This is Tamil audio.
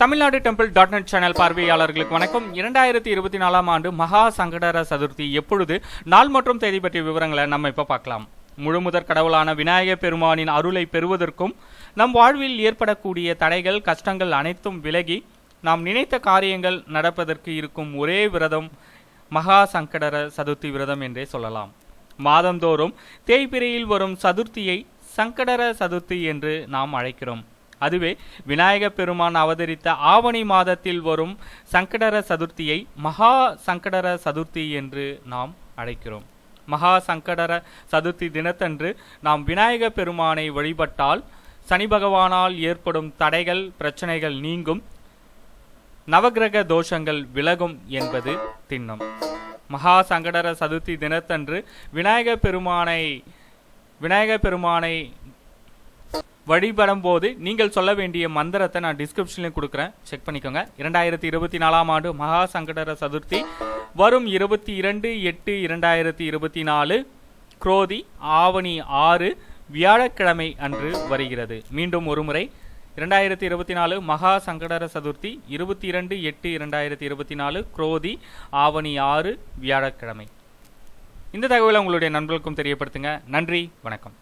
Tamil Nadu temple dot net channel பார்வையாளர்களுக்கு வணக்கம். இரண்டாயிரத்தி இருபத்தி நாலாம் ஆண்டு மகா சங்கடர சதுர்த்தி. எப்பொழுது? நாள் மற்றும் தேதி பற்றிய விவரங்களை நம்ம இப்போ பார்க்கலாம். முழு முதற் கடவுளான விநாயக பெருமானின் அருளை பெறுவதற்கும் நம் வாழ்வில் ஏற்படக்கூடிய தடைகள் கஷ்டங்கள் அனைத்தும் விலகி நாம் நினைத்த காரியங்கள் நடப்பதற்கு இருக்கும் ஒரே விரதம் மகா சங்கடர சதுர்த்தி விரதம் என்றே சொல்லலாம். மாதந்தோறும் தேய்பிரையில் வரும் சதுர்த்தியை சங்கடர சதுர்த்தி என்று நாம் அழைக்கிறோம். அதுவே விநாயக பெருமான் அவதரித்த ஆவணி மாதத்தில் வரும் சங்கடர சதுர்த்தியை மகா சங்கடர சதுர்த்தி என்று நாம் அழைக்கிறோம். மகா சங்கடர சதுர்த்தி தினத்தன்று நாம் விநாயக பெருமானை வழிபட்டால் சனி பகவானால் ஏற்படும் தடைகள் பிரச்சனைகள் நீங்கும். நவக்கிரக தோஷங்கள் விலகும் என்பது திண்ணம். மகா சங்கடர சதுர்த்தி தினத்தன்று விநாயக பெருமானை விநாயக பெருமானை வழிபடும் போது நீங்கள் சொல்ல வேண்டிய மந்திரத்தை நான் டிஸ்கிரிப்ஷன்லையும் கொடுக்குறேன். செக் பண்ணிக்கோங்க. இரண்டாயிரத்தி இருபத்தி நாலாம் ஆண்டு மகா சங்கடர சதுர்த்தி வரும் இருபத்தி இரண்டு எட்டு இரண்டாயிரத்தி இருபத்தி நாலு குரோதி ஆவணி ஆறு வியாழக்கிழமை அன்று வருகிறது. மீண்டும் ஒருமுறை. இரண்டாயிரத்தி இருபத்தி நாலு மகா சங்கடர சதுர்த்தி இருபத்தி இரண்டு எட்டு இரண்டாயிரத்தி இருபத்தி நாலு குரோதி ஆவணி ஆறு வியாழக்கிழமை. இந்த தகவலை உங்களுடைய நண்பர்களுக்கும் தெரியப்படுத்துங்க. நன்றி. வணக்கம்.